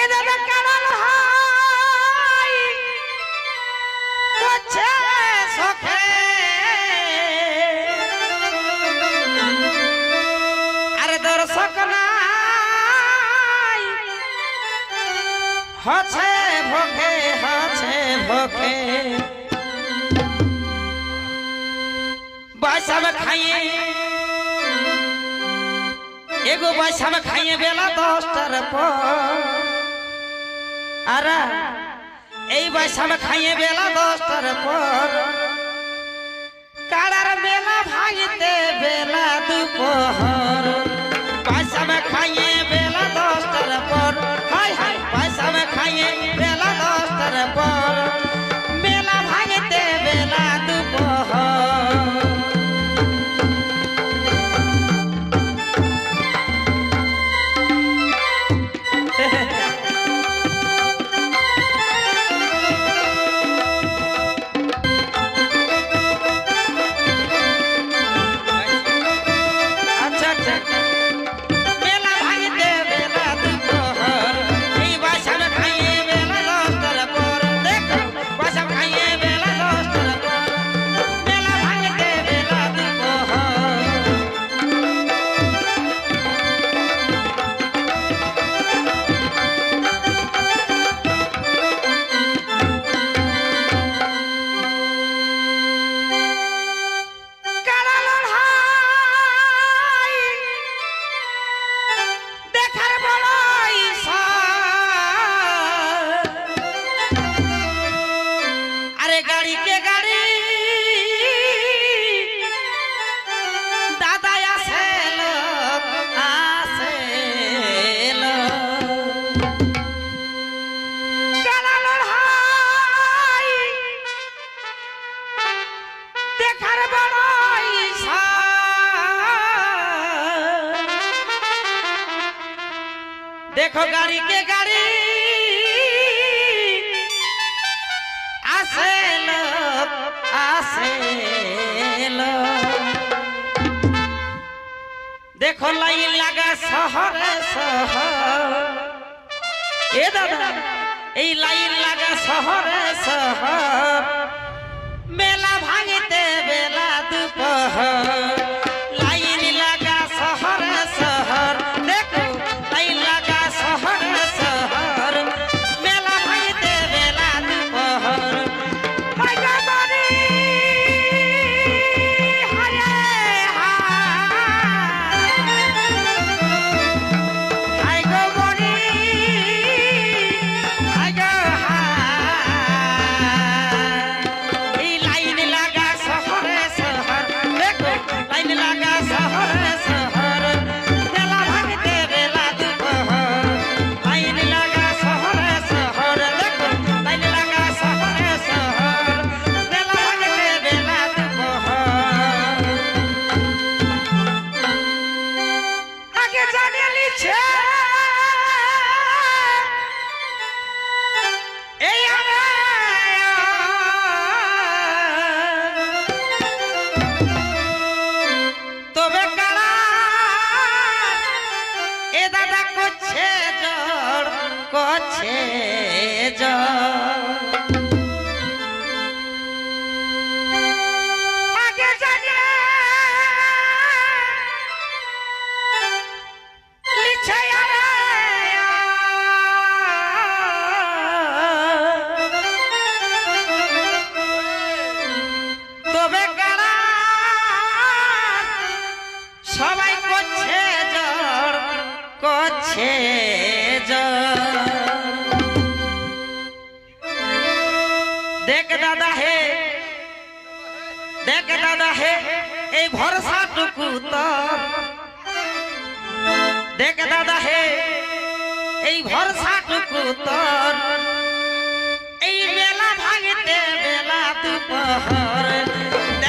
এ দাদা কারণ হয় করছে সখে। আরে দর্শক নাই। হচ্ছে ভোগে হচ্ছে ভোগে। বৈশাখ খাইয়ে। এগো বৈশাখ খাইয়ে বেলা দশটার পর। আর এই বৈশাখ খাইয়ে বেলা দশটার পর। কারার বেলা ভাঙিতে বেলা দুপহর। বৈশাখ খাইয়ে দেখো গাড়ি কে গাড়ি আসে লোক আসে। দেখো লাইন লাগা শহরে শহর। এ দাদা এই লাইন লাগা শহরে শহর। লিছে এই তবে কারা এ দাদা করছে জড় করছে দেখ দাদা হে, দেখ দাদা হে, এই ভরসাটুকু তোর দেখ দাদা হে, এই ভরসাটুকু তোর এই বেলা ভাঙতে বেলা দুপহর।